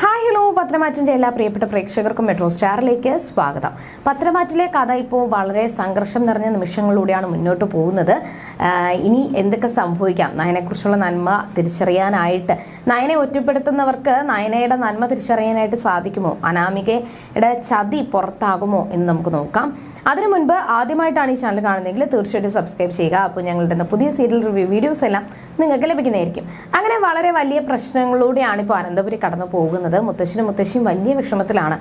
Hi hello. പത്രമാറ്റിന്റെ എല്ലാ പ്രിയപ്പെട്ട പ്രേക്ഷകർക്കും മെട്രോ സ്റ്റാറിലേക്ക് സ്വാഗതം. പത്രമാറ്റിലെ കഥ ഇപ്പോൾ വളരെ സംഘർഷം നിറഞ്ഞ നിമിഷങ്ങളിലൂടെയാണ് മുന്നോട്ട് പോകുന്നത്. ഇനി എന്തൊക്കെ സംഭവിക്കാം? നയനെക്കുറിച്ചുള്ള നന്മ തിരിച്ചറിയാനായിട്ട് നയനെ ഒറ്റപ്പെടുത്തുന്നവർക്ക് നയനയുടെ നന്മ തിരിച്ചറിയാനായിട്ട് സാധിക്കുമോ? അനാമികയുടെ ചതി പുറത്താകുമോ എന്ന് നമുക്ക് നോക്കാം. അതിനു മുൻപ് ആദ്യമായിട്ടാണ് ഈ ചാനൽ കാണുന്നതെങ്കിൽ തീർച്ചയായിട്ടും സബ്സ്ക്രൈബ് ചെയ്യുക. അപ്പോൾ ഞങ്ങളുടെ പുതിയ സീരിയൽ റിവ്യൂ വീഡിയോസ് എല്ലാം നിങ്ങൾക്ക് ലഭിക്കുന്നതായിരിക്കും. അങ്ങനെ വളരെ വലിയ പ്രശ്നങ്ങളിലൂടെയാണ് ഇപ്പോൾ അനന്തപുരി കടന്നു പോകുന്നത്. മുത്തശ്ശനും മുത്തശ്ശിയും വലിയ വിഷമത്തിലാണ്.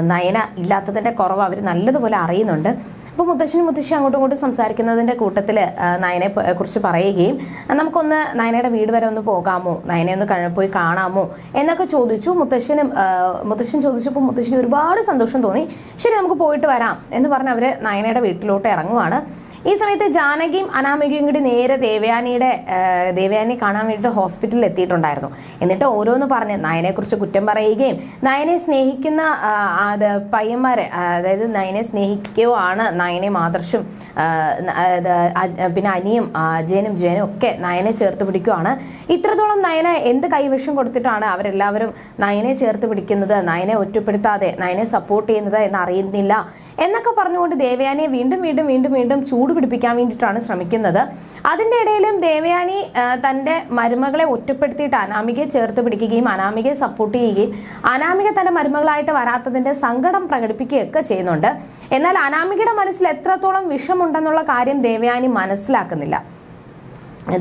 നയന ഇല്ലാത്തതിന്റെ കുറവ് അവർ നല്ലതുപോലെ അറിയുന്നുണ്ട്. അപ്പോൾ മുത്തശ്ശനും മുത്തശ്ശി അങ്ങോട്ടും ഇങ്ങോട്ടും സംസാരിക്കുന്നതിന്റെ കൂട്ടത്തിൽ നയനെ കുറിച്ച് പറയുകയും നമുക്കൊന്ന് നയനയുടെ വീട് വരെ ഒന്ന് പോകാമോ? നയനെ ഒന്ന് കഴി- പോയി കാണാമോ? എന്നൊക്കെ ചോദിച്ചു. മുത്തശ്ശനും മുത്തശ്ശൻ ചോദിച്ചപ്പോൾ മുത്തശ്ശിക്ക് ഒരുപാട് സന്തോഷം തോന്നി. ശരി നമുക്ക് പോയിട്ട് വരാം. എന്ന് പറഞ്ഞ് അവർ നയനയുടെ വീട്ടിലോട്ട് ഇറങ്ങുവാണ്. ഈ സമയത്ത് ജാനകിയും അനാമികയും കൂടി നേരെ ദേവയാനിയുടെ ദേവയാനി കാണാൻ വേണ്ടിയിട്ട് ഹോസ്പിറ്റലിൽ എത്തിയിട്ടുണ്ടായിരുന്നു. എന്നിട്ട് ഓരോന്ന് പറഞ്ഞ് നയനെക്കുറിച്ച് കുറ്റം പറയുകയും നയനെ സ്നേഹിക്കുന്ന പയ്യന്മാരെ അതായത് നയനെ സ്നേഹിക്കുകയോ ആണ് നയനെ മാതൃശും പിന്നെ അനിയും അജയനും ജയനും ഒക്കെ നയനെ ചേർത്ത് പിടിക്കുകയാണ് ഇത്രത്തോളം നയനെ എന്ത് കൈവശം കൊടുത്തിട്ടാണ് അവരെല്ലാവരും നയനെ ചേർത്ത് പിടിക്കുന്നത് നയനെ ഒറ്റപ്പെടുത്താതെ നയനെ സപ്പോർട്ട് ചെയ്യുന്നത് എന്ന് അറിയുന്നില്ല എന്നൊക്കെ പറഞ്ഞുകൊണ്ട് ദേവയാനിയെ വീണ്ടും വീണ്ടും വീണ്ടും വീണ്ടും ചൂട് പിടിപ്പിക്കാൻ വേണ്ടിയിട്ടാണ് ശ്രമിക്കുന്നത്. അതിന്റെ ഇടയിലും ദേവയാനി തന്റെ മരുമകളെ ഒറ്റപ്പെടുത്തിയിട്ട് അനാമികയെ ചേർത്ത് പിടിക്കുകയും അനാമികയെ സപ്പോർട്ട് ചെയ്യുകയും അനാമിക തന്റെ മരുമകളായിട്ട് വരാത്തതിന്റെ സങ്കടം പ്രകടിപ്പിക്കുകയൊക്കെ ചെയ്യുന്നുണ്ട്. എന്നാൽ അനാമികയുടെ മനസ്സിൽ എത്രത്തോളം വിഷമുണ്ടെന്നുള്ള കാര്യം ദേവയാനി മനസ്സിലാക്കുന്നില്ല.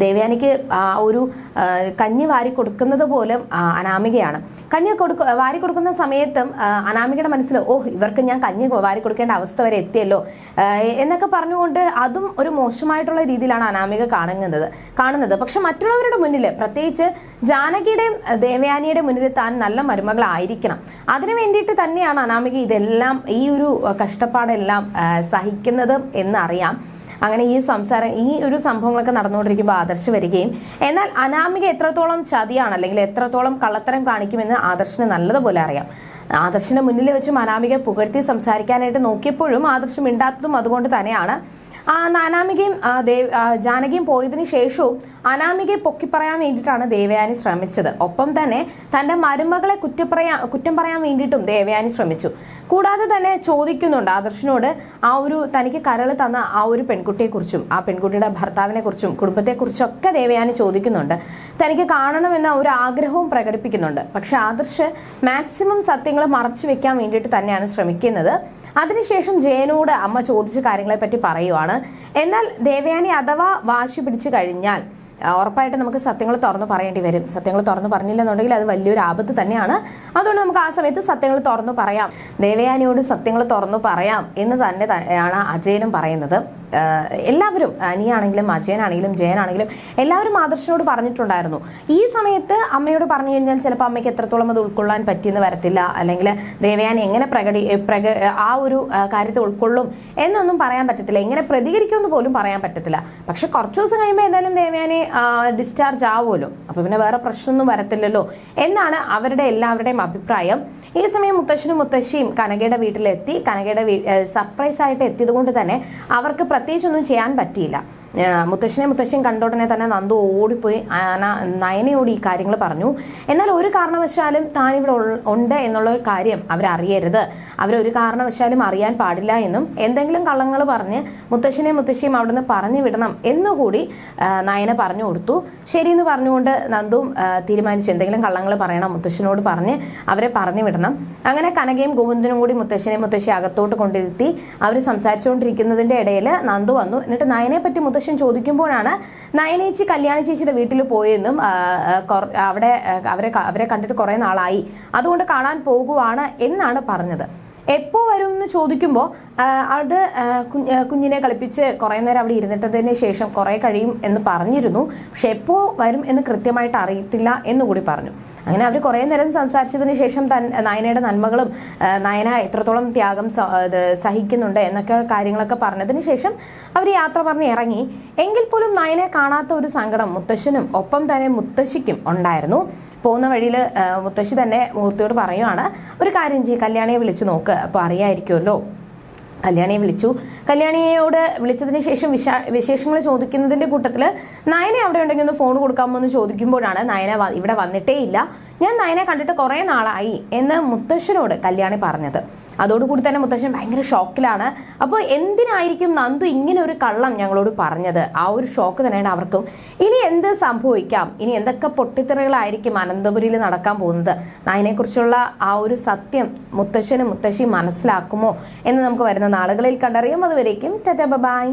ദേവയാനിക്ക് ആ ഒരു കഞ്ഞി വാരി കൊടുക്കുന്നത് പോലും അനാമികയാണ്. കഞ്ഞി കൊടുക്ക വാരി കൊടുക്കുന്ന സമയത്തും അനാമികയുടെ മനസ്സിൽ ഓ ഇവർക്ക് ഞാൻ കഞ്ഞി വാരി കൊടുക്കേണ്ട അവസ്ഥ വരെ എത്തിയല്ലോ. എന്നൊക്കെ പറഞ്ഞുകൊണ്ട് അതും ഒരു മോശമായിട്ടുള്ള രീതിയിലാണ് അനാമിക കാണുന്നത് കാണുന്നത്. പക്ഷെ മറ്റുള്ളവരുടെ മുന്നിൽ പ്രത്യേകിച്ച് ജാനകിയുടെയും ദേവയാനിയുടെ മുന്നിൽ താൻ നല്ല മരുമകളായിരിക്കണം. അതിനു വേണ്ടിയിട്ട് തന്നെയാണ് അനാമിക ഇതെല്ലാം ഈ ഒരു കഷ്ടപ്പാടെല്ലാം സഹിക്കുന്നത് എന്നറിയാം. അങ്ങനെ ഈ സംസാരം ഈ ഒരു സംഭവങ്ങളൊക്കെ നടന്നുകൊണ്ടിരിക്കുമ്പോൾ ആദർശ് വരികയും എന്നാൽ അനാമിക എത്രത്തോളം ചതിയാണ് അല്ലെങ്കിൽ എത്രത്തോളം കള്ളത്തരം കാണിക്കുമെന്ന് ആദർശിന് നല്ലതുപോലെ അറിയാം. ആദർശിന്റെ മുന്നിൽ വെച്ചും അനാമിക പുകഴ്ത്തി സംസാരിക്കാനായിട്ട് നോക്കിയപ്പോഴും ആദർശ് മിണ്ടാത്തതും അതുകൊണ്ട് തന്നെയാണ്. ആ അനാമികയും ദേവ് ജാനകിയും പോയതിനു ശേഷവും അനാമികയെ പൊക്കി പറയാൻ വേണ്ടിയിട്ടാണ് ദേവയാനി ശ്രമിച്ചത്. ഒപ്പം തന്നെ തന്റെ മരുമകളെ കുറ്റപ്പറയാ കുറ്റം പറയാൻ വേണ്ടിയിട്ടും ദേവയാനി ശ്രമിച്ചു. കൂടാതെ തന്നെ ചോദിക്കുന്നുണ്ട് ആദർശിനോട് ആ ഒരു തനിക്ക് കരൾ തന്ന ആ ഒരു പെൺകുട്ടിയെക്കുറിച്ചും ആ പെൺകുട്ടിയുടെ ഭർത്താവിനെ കുറിച്ചും കുടുംബത്തെക്കുറിച്ചും ഒക്കെ ദേവയാനി ചോദിക്കുന്നുണ്ട്. തനിക്ക് കാണണമെന്ന ഒരു ആഗ്രഹവും പ്രകടിപ്പിക്കുന്നുണ്ട്. പക്ഷെ ആദർശ് മാക്സിമം സത്യങ്ങൾ മറച്ചു വെക്കാൻ വേണ്ടിയിട്ട് തന്നെയാണ് ശ്രമിക്കുന്നത്. അതിനുശേഷം ജയനോട് അമ്മ ചോദിച്ച കാര്യങ്ങളെ പറ്റി പറയുവാണ്. എന്നാൽ ദേവയാനി അഥവാ വാശി പിടിച്ചു കഴിഞ്ഞാൽ ഉറപ്പായിട്ട് നമുക്ക് സത്യങ്ങൾ തുറന്ന് പറയേണ്ടി വരും. സത്യങ്ങൾ തുറന്ന് പറഞ്ഞില്ലെന്നുണ്ടെങ്കിൽ അത് വലിയൊരു ആപത്ത് തന്നെയാണ്. അതുകൊണ്ട് നമുക്ക് ആ സമയത്ത് സത്യങ്ങൾ തുറന്നു പറയാം. ദേവയാനിയോട് സത്യങ്ങൾ തുറന്നു പറയാം എന്ന് തന്നെ ത- ആണ് അജയനും പറയുന്നത്. എല്ലാവരും അനിയാണെങ്കിലും അജയനാണെങ്കിലും ജയനാണെങ്കിലും എല്ലാവരും ആദർശനോട് പറഞ്ഞിട്ടുണ്ടായിരുന്നു. ഈ സമയത്ത് അമ്മയോട് പറഞ്ഞു കഴിഞ്ഞാൽ ചിലപ്പോൾ അമ്മയ്ക്ക് എത്രത്തോളം അത് ഉൾക്കൊള്ളാൻ പറ്റിയെന്ന് വരത്തില്ല. അല്ലെങ്കിൽ ദേവയാനി എങ്ങനെ പ്രകടി പ്രക ആ ഒരു കാര്യത്തെ ഉൾക്കൊള്ളും എന്നൊന്നും പറയാൻ പറ്റത്തില്ല. എങ്ങനെ പ്രതികരിക്കുമെന്ന് പോലും പറയാൻ പറ്റത്തില്ല. പക്ഷെ കുറച്ച് ദിവസം കഴിയുമ്പോൾ എന്തായാലും ദേവയാനി ഡിസ്ചാർജ് ആവുമല്ലോ. അപ്പോൾ പിന്നെ വേറെ പ്രശ്നമൊന്നും വരത്തില്ലല്ലോ എന്നാണ് അവരുടെ എല്ലാവരുടെയും അഭിപ്രായം. ഈ സമയം മുത്തശ്ശനും മുത്തശ്ശിയും കനകയുടെ വീട്ടിലെത്തി. കനകയുടെ സർപ്രൈസ് ആയിട്ട് എത്തിയത് കൊണ്ട് തന്നെ അവർക്ക് പ്രത്യേകിച്ചൊന്നും ചെയ്യാൻ പറ്റിയില്ല. മുത്തശ്ശനെ മുത്തശ്ശൻ കണ്ട ഉടനെ തന്നെ നന്ദു ഓടിപ്പോയി. നയനയോട് ഈ കാര്യങ്ങൾ പറഞ്ഞു. എന്നാൽ ഒരു കാരണവശാലും താൻ ഇവിടെ ഉണ്ട് എന്നുള്ള കാര്യം അവരറിയരുത്. അവരൊരു കാരണവശാലും അറിയാൻ പാടില്ല എന്നും എന്തെങ്കിലും കള്ളങ്ങൾ പറഞ്ഞ് മുത്തശ്ശനെ മുത്തശ്ശിയും അവിടുന്ന് പറഞ്ഞു വിടണം എന്നുകൂടി നയന പറഞ്ഞു കൊടുത്തു. ശരിയെന്ന് പറഞ്ഞുകൊണ്ട് നന്ദുവും ആ, തീരുമാനിച്ചു. എന്തെങ്കിലും കള്ളങ്ങൾ പറയണം മുത്തശ്ശനോട് പറഞ്ഞ് അവരെ പറഞ്ഞു വിടണം. അങ്ങനെ കനകയും ഗോവിന്ദനും കൂടി മുത്തശ്ശനെ മുത്തശ്ശി അകത്തോട്ട് കൊണ്ടിരുത്തി. അവർ സംസാരിച്ചുകൊണ്ടിരിക്കുന്നതിന്റെ ഇടയിൽ നന്ദു വന്നു. എന്നിട്ട് നയനെ പറ്റി മുത്തശ്ശൻ ചോദിക്കുമ്പോഴാണ് നയനേച്ചി കല്യാണ ചേച്ചിയുടെ വീട്ടിൽ പോയെന്നും അവിടെ അവരെ അവരെ കണ്ടിട്ട് കുറേ നാളായി. അതുകൊണ്ട് കാണാൻ പോകുവാണ് എന്നാണ് പറഞ്ഞത്. എപ്പോ വരും എന്ന് ചോദിക്കുമ്പോൾ അത് കുഞ്ഞിനെ കളിപ്പിച്ച് കുറേ നേരം അവിടെ ഇരുന്നിട്ടതിന് ശേഷം കുറേ കഴിയും എന്ന് പറഞ്ഞിരുന്നു. പക്ഷെ എപ്പോൾ വരും എന്ന് കൃത്യമായിട്ട് അറിയത്തില്ല എന്നുകൂടി പറഞ്ഞു. അങ്ങനെ അവർ കുറേ നേരം സംസാരിച്ചതിന് ശേഷം തൻ നയനയുടെ നന്മകളും നയന എത്രത്തോളം ത്യാഗം സഹിക്കുന്നുണ്ട് എന്നൊക്കെ കാര്യങ്ങളൊക്കെ പറഞ്ഞതിന് ശേഷം അവർ യാത്ര പറഞ്ഞ് ഇറങ്ങി. എങ്കിൽ പോലും നയനെ കാണാത്ത ഒരു സങ്കടം മുത്തശ്ശനും ഒപ്പം തന്നെ മുത്തശ്ശിക്കും ഉണ്ടായിരുന്നു. പോകുന്ന വഴിയിൽ മുത്തശ്ശി തന്നെ മൂർത്തിയോട് പറയുവാണ് ഒരു കാര്യം ചെയ്യും കല്യാണിയെ വിളിച്ചു നോക്ക് അപ്പോൾ അറിയായിരിക്കുമല്ലോ കല്യാണിയെ വിളിച്ചു. കല്യാണിയോട് വിളിച്ചതിന് ശേഷം വിശാ വിശേഷങ്ങൾ ചോദിക്കുന്നതിന്റെ കൂട്ടത്തിൽ നയന അവിടെ ഉണ്ടെങ്കിൽ ഒന്ന് ഫോൺ കൊടുക്കാമോ എന്ന് ചോദിക്കുമ്പോഴാണ് നയന ഇവിടെ വന്നിട്ടേ ഇല്ല. ഞാൻ നയനെ കണ്ടിട്ട് കുറേ നാളായി എന്ന് മുത്തശ്ശനോട് കല്യാണി പറഞ്ഞത്. അതോടുകൂടി തന്നെ മുത്തശ്ശൻ ഭയങ്കര ഷോക്കിലാണ് അപ്പോൾ എന്തിനായിരിക്കും നന്ദു ഇങ്ങനെ ഒരു കള്ളം ഞങ്ങളോട് പറഞ്ഞത്? ആ ഒരു ഷോക്ക് തന്നെയാണ് അവർക്കും. ഇനി എന്ത് സംഭവിക്കാം? ഇനി എന്തൊക്കെ പൊട്ടിത്തെറികളായിരിക്കും അനന്തപുരിയിൽ നടക്കാൻ പോകുന്നത്? നയനെക്കുറിച്ചുള്ള ആ ഒരു സത്യം മുത്തശ്ശനും മുത്തശ്ശിയും മനസ്സിലാക്കുമോ എന്ന് നമുക്ക് വരുന്ന നാളുകളിൽ കണ്ടറിയാം. അതുവരേക്കും ടാറ്റ ബൈ.